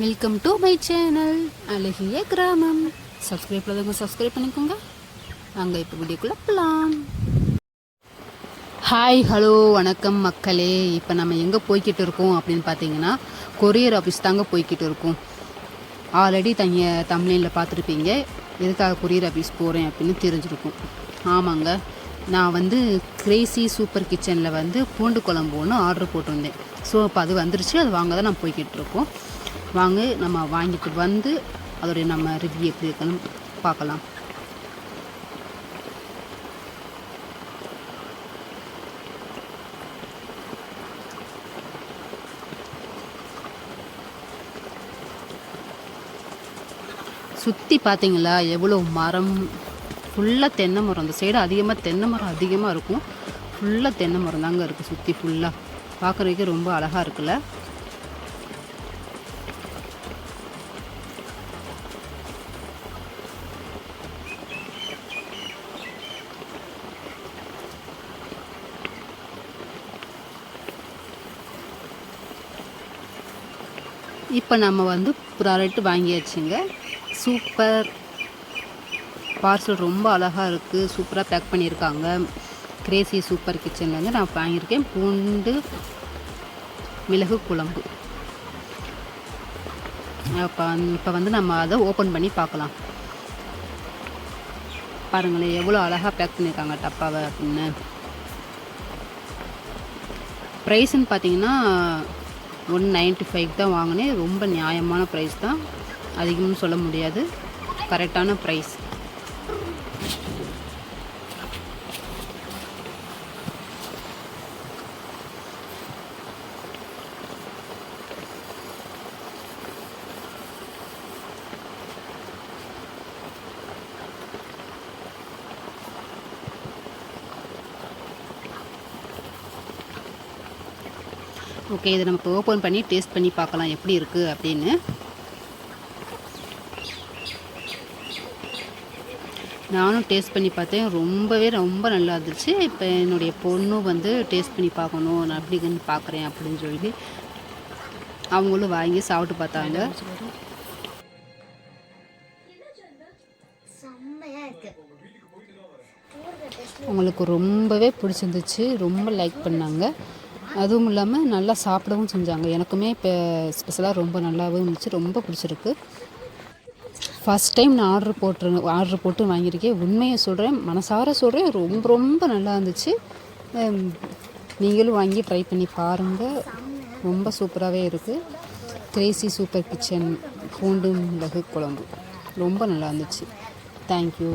Welcome to my channel அழகிய கிராமம் subscribe பண்ணாதவங்க சப்ஸ்கிரைப் பண்ணிக்கோங்க. நாங்கள் இப்போ வீடியோக்குள்ளே போகலாம் ஹாய் ஹலோ வணக்கம் மக்களே. இப்போ நம்ம எங்கே போய்கிட்டு இருக்கோம் அப்படின்னு பார்த்தீங்கன்னா கொரியர் ஆஃபீஸ் தாங்க போய்கிட்டு இருக்கோம். ஆல்ரெடி தங்க தமிழில் பார்த்துருப்பீங்க எதுக்காக கொரியர் ஆஃபீஸ் போகிறேன் அப்படின்னு தெரிஞ்சிருக்கும். ஆமாங்க. நான் வந்து கிரேசி சூப்பர் கிச்சனில் வந்து பூண்டு குழம்பு ஒன்று ஆர்டர் போட்டிருந்தேன். ஸோ இப்போ அது வந்துருச்சு அது வாங்க தான் நான் போய்கிட்டு இருக்கோம். வாங்க நம்ம வாங்கிட்டு வந்து அதோடைய நம்ம ரிவ்யூ எப்படி இருக்குன்னு பார்க்கலாம். சுற்றி பார்த்தீங்களா எவ்வளோ மரம்? ஃபுல்லாக தென்னை மரம். அந்த சைடு அதிகமாக தென்னை மரம் அதிகமாக இருக்கும். ஃபுல்லாக தென்னை மரம் தாங்க இருக்குது சுற்றி ஃபுல்லாக பார்க்குறதுக்கே ரொம்ப அழகாக இருக்குல்ல. இப்போ நம்ம வந்து ப்ராடக்ட் வாங்கியாச்சுங்க. சூப்பர். பார்சல் ரொம்ப அழகாக இருக்குது சூப்பராக பேக் பண்ணியிருக்காங்க. கிரேசி சூப்பர் கிச்சன்லேருந்து நான் வாங்கியிருக்கேன். பூண்டு மிளகு குழம்பு. அப்போ இப்போ வந்து நம்ம அதை ஓப்பன் பண்ணி பார்க்கலாம். பாருங்களேன் எவ்வளோ அழகாக பேக் பண்ணியிருக்காங்க டப்பாவை அப்படின்னு. ப்ரைஸ்ன்னு பார்த்தீங்கன்னா ஒன் நைன்ட்டி ஃபைவ் தான் வாங்கினேன். ரொம்ப நியாயமான ப்ரைஸ் தான். அதிகம்னு சொல்ல முடியாது. கரெக்டான ப்ரைஸ் ஓகே இதை நம்ம இப்போ ஓப்பன் பண்ணி டேஸ்ட் பண்ணி பார்க்கலாம் எப்படி இருக்குது அப்படின்னு. நானும் டேஸ்ட் பண்ணி பார்த்தேன். ரொம்பவே ரொம்ப நல்லா இருந்துச்சு. இப்போ என்னுடைய பொண்ணும் வந்து டேஸ்ட் பண்ணி பார்க்கணும். நான் எப்படி இருக்குன்னு பார்க்குறேன் அப்படின்னு சொல்லி அவங்களும் வாங்கி சாப்பிட்டு பார்த்தாங்க. அவங்களுக்கு ரொம்பவே பிடிச்சிருந்துச்சு. ரொம்ப லைக் பண்ணாங்க. அதுவும் இல்லாமல் நல்லா சாப்பிடவும் செஞ்சாங்க. எனக்குமே இப்போ ஸ்பெஷலாக ரொம்ப நல்லாவும் இருந்துச்சு. ரொம்ப பிடிச்சிருக்கு. ஃபஸ்ட் டைம் நான் ஆர்டர் போட்டு ஆர்டர் போட்டு வாங்கியிருக்கேன். உண்மையை சொல்கிறேன் மனசார சொல்கிறேன் ரொம்ப ரொம்ப நல்லா இருந்துச்சு. நீங்களும் வாங்கி ட்ரை பண்ணி பாருங்கள் ரொம்ப சூப்பராகவே இருக்குது கிரேசி சூப்பர் கிச்சன் பூண்டு மிளகு குழம்பு. ரொம்ப நல்லா இருந்துச்சு. தேங்க்யூ